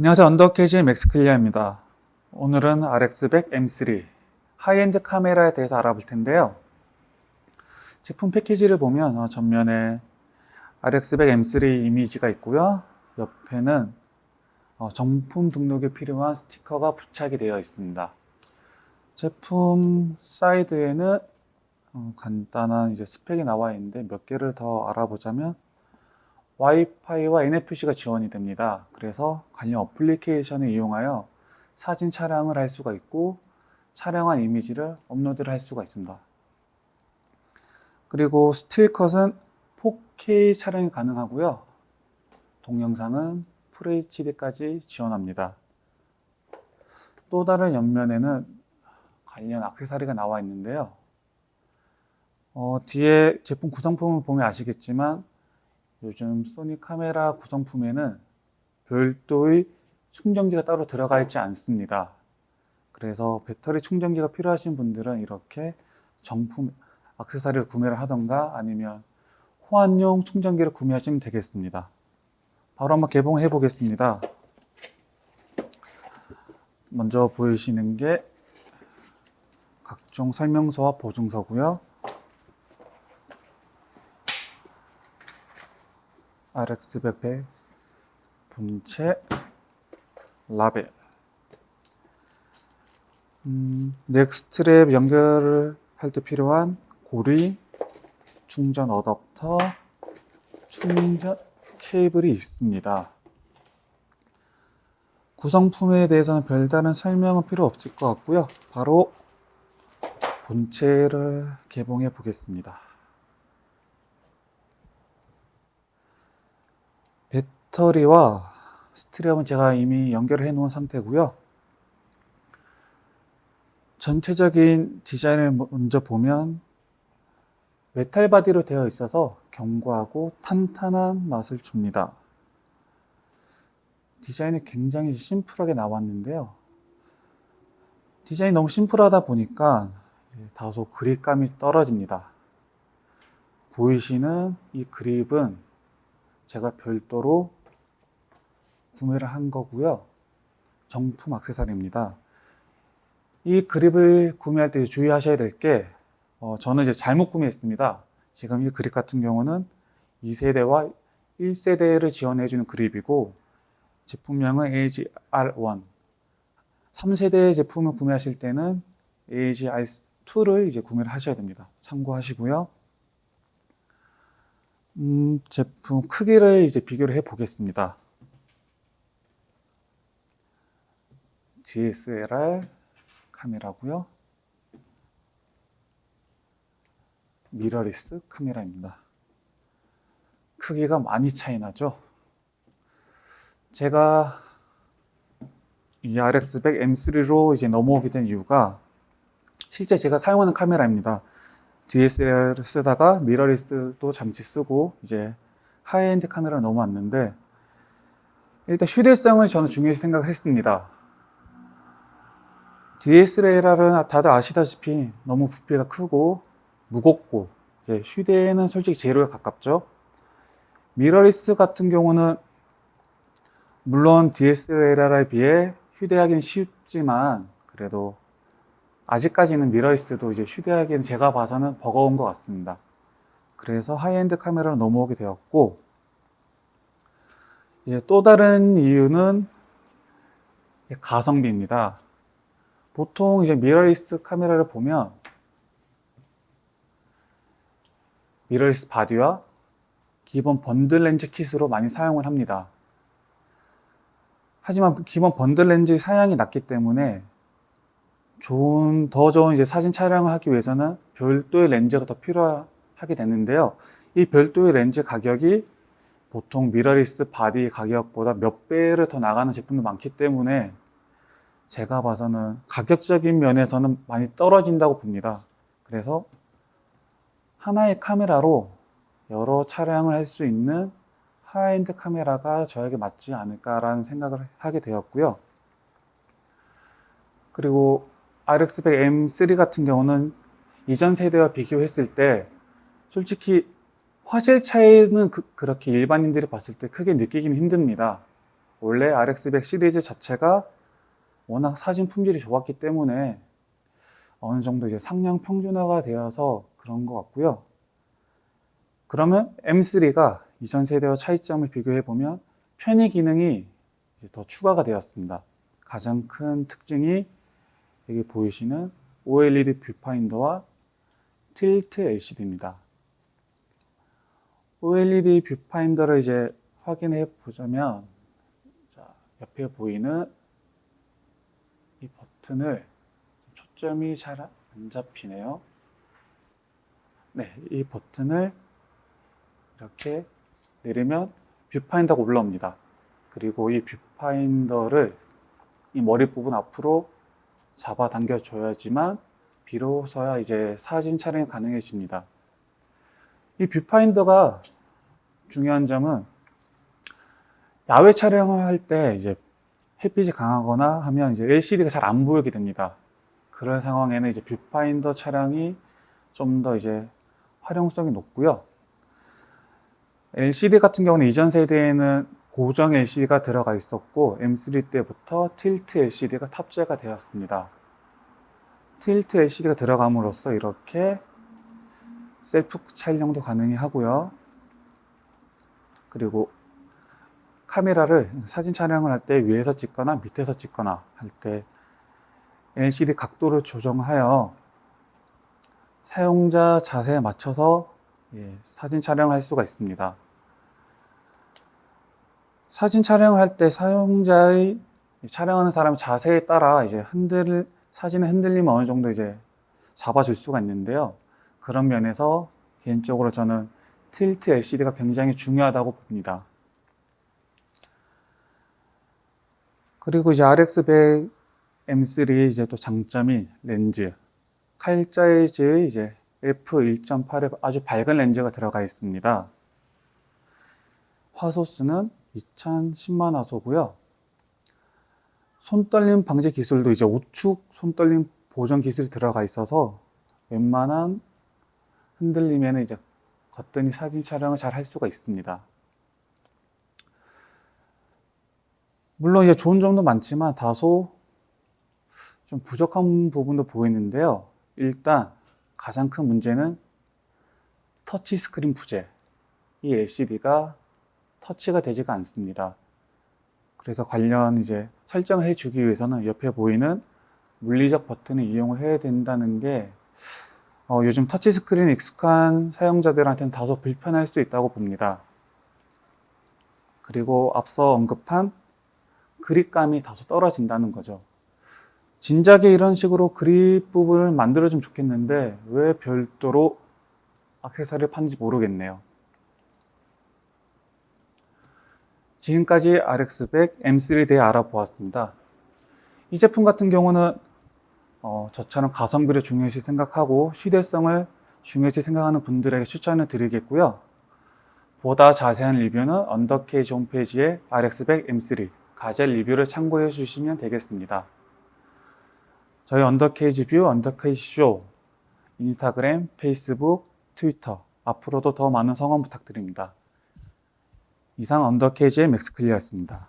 안녕하세요. 언더케이지의 맥스클리아입니다. 오늘은 RX100 M3 하이엔드 카메라에 대해서 알아볼 텐데요. 제품 패키지를 보면 어, 전면에 RX100 M3 이미지가 있고요. 옆에는 어, 정품 등록에 필요한 스티커가 부착이 되어 있습니다. 제품 사이드에는 어, 간단한 이제 스펙이 나와 있는데 몇 개를 더 알아보자면 와이파이와 NFC가 지원이 됩니다. 그래서 관련 어플리케이션을 이용하여 사진 촬영을 할 수가 있고 촬영한 이미지를 업로드를 할 수가 있습니다. 그리고 스틸컷은 4K 촬영이 가능하고요. 동영상은 FHD까지 지원합니다. 또 다른 옆면에는 관련 액세서리가 나와 있는데요. 어, 뒤에 제품 구성품을 보면 아시겠지만 요즘 소니 카메라 구성품에는 별도의 충전기가 따로 들어가 있지 않습니다. 그래서 배터리 충전기가 필요하신 분들은 이렇게 정품 액세서리를 구매를 하던가 아니면 호환용 충전기를 구매하시면 되겠습니다. 바로 한번 개봉해 보겠습니다. 먼저 보이시는 게 각종 설명서와 보증서고요. RX 100 본체 라벨. 음, 넥스트랩 연결을 할 때 필요한 고리 충전 어댑터 충전 케이블이 있습니다. 구성품에 대해서는 별다른 설명은 필요 없을 것 같고요. 바로 본체를 개봉해 보겠습니다 배터리와 스트랩은 제가 이미 연결해 놓은 상태고요. 전체적인 디자인을 먼저 보면 메탈 바디로 되어 있어서 견고하고 탄탄한 맛을 줍니다. 디자인이 굉장히 심플하게 나왔는데요. 디자인이 너무 심플하다 보니까 다소 그립감이 떨어집니다. 보이시는 이 그립은 제가 별도로 구매를 한 거고요. 정품 액세서리입니다. 이 그립을 구매할 때 주의하셔야 될 게, 어, 저는 이제 잘못 구매했습니다. 지금 이 그립 같은 경우는 2세대와 1세대를 지원해주는 그립이고, 제품명은 AGR1. 3세대 제품을 구매하실 때는 AGR2를 이제 구매를 하셔야 됩니다. 참고하시고요. 음, 제품 크기를 이제 비교를 해 보겠습니다. DSLR 카메라고요. 미러리스 카메라입니다. 크기가 많이 차이 나죠? 제가 이 RX100 M3로 이제 넘어오게 된 이유가 실제 제가 사용하는 카메라입니다. DSLR 쓰다가 미러리스도 잠시 쓰고 이제 하이엔드 카메라로 넘어왔는데 일단 휴대성을 저는 중요시 생각을 했습니다. DSLR은 다들 아시다시피 너무 부피가 크고 무겁고 이제 휴대는 솔직히 제로에 가깝죠. 미러리스 같은 경우는 물론 DSLR에 비해 휴대하기는 쉽지만 그래도 아직까지는 미러리스도 이제 휴대하기엔 제가 봐서는 버거운 것 같습니다. 그래서 하이엔드 카메라로 넘어오게 되었고, 또 다른 이유는 가성비입니다. 보통 이제 미러리스 카메라를 보면 미러리스 바디와 기본 번들 렌즈 킷으로 많이 사용을 합니다. 하지만 기본 번들 렌즈 사양이 낮기 때문에 좋은, 더 좋은 이제 사진 촬영을 하기 위해서는 별도의 렌즈가 더 필요하게 되는데요. 이 별도의 렌즈 가격이 보통 미러리스 바디 가격보다 몇 배를 더 나가는 제품도 많기 때문에 제가 봐서는 가격적인 면에서는 많이 떨어진다고 봅니다. 그래서 하나의 카메라로 여러 촬영을 할 수 있는 하이엔드 카메라가 저에게 맞지 않을까라는 생각을 하게 되었고요. 그리고 RX100 M3 같은 경우는 이전 세대와 비교했을 때 솔직히 화질 차이는 그, 렇게 일반인들이 봤을 때 크게 느끼기는 힘듭니다. 원래 RX100 시리즈 자체가 워낙 사진 품질이 좋았기 때문에 어느 정도 이제 상향 평준화가 되어서 그런 것 같고요. 그러면 M3가 이전 세대와 차이점을 비교해 보면 편의 기능이 더 추가가 되었습니다. 가장 큰 특징이 여기 보이시는 OLED 뷰파인더와 틸트 LCD입니다. OLED 뷰파인더를 이제 확인해 보자면 자, 옆에 보이는 이 버튼을 초점이 잘 안 잡히네요. 네, 이 버튼을 이렇게 내리면 뷰파인더가 올라옵니다. 그리고 이 뷰파인더를 이 머리 부분 앞으로 잡아 당겨 줘야지만 비로소야 이제 사진 촬영이 가능해집니다. 이 뷰파인더가 중요한 점은 야외 촬영을 할 때 이제 햇빛이 강하거나 하면 이제 LCD가 잘 안 보이게 됩니다. 그런 상황에는 이제 뷰파인더 차량이 좀 더 이제 활용성이 높고요. LCD 같은 경우는 이전 세대에는 고정 LCD가 들어가 있었고 M3 때부터 틸트 LCD가 탑재가 되었습니다. 틸트 LCD가 들어감으로써 이렇게 셀프 촬영도 가능히 하고요. 그리고 카메라를 사진 촬영을 할 때 위에서 찍거나 밑에서 찍거나 할 때 LCD 각도를 조정하여 사용자 자세에 맞춰서 예, 사진 촬영할 수가 있습니다. 사진 촬영을 할 때 사용자의 촬영하는 사람 자세에 따라 이제 흔들 사진의 흔들림을 어느 정도 이제 잡아줄 수가 있는데요. 그런 면에서 개인적으로 저는 틸트 LCD가 굉장히 중요하다고 봅니다. 그리고 이제 RX100 M3의 이제 또 장점이 렌즈. 칼자이즈의 이제 f1.8의 아주 밝은 렌즈가 들어가 있습니다. 화소수는 2010만 화소고요. 손떨림 방지 기술도 이제 우측 손떨림 보정 기술이 들어가 있어서 웬만한 흔들리면 이제 거뜬히 사진 촬영을 잘 할 수가 있습니다. 물론 이제 좋은 점도 많지만 다소 좀 부족한 부분도 보이는데요. 일단 가장 큰 문제는 터치 스크린 부재. 이 LCD가 터치가 되지가 않습니다. 그래서 관련 이제 설정을 해주기 위해서는 옆에 보이는 물리적 버튼을 이용을 해야 된다는 게 어, 요즘 터치 스크린 익숙한 사용자들한테는 다소 불편할 수 있다고 봅니다. 그리고 앞서 언급한 그립감이 다소 떨어진다는 거죠. 진작에 이런 식으로 그립 부분을 만들어주면 좋겠는데 왜 별도로 액세서리를 파는지 모르겠네요. 지금까지 RX100 M3에 대해 알아보았습니다. 이 제품 같은 경우는 어, 저처럼 가성비를 중요시 생각하고 휴대성을 중요시 생각하는 분들에게 추천을 드리겠고요. 보다 자세한 리뷰는 언더케이지 홈페이지에 RX100 M3 가젤 리뷰를 참고해 주시면 되겠습니다. 저희 언더케이지 뷰, 언더케이지 쇼, 인스타그램, 페이스북, 트위터 앞으로도 더 많은 성원 부탁드립니다. 이상 언더케이지의 맥스클리어였습니다.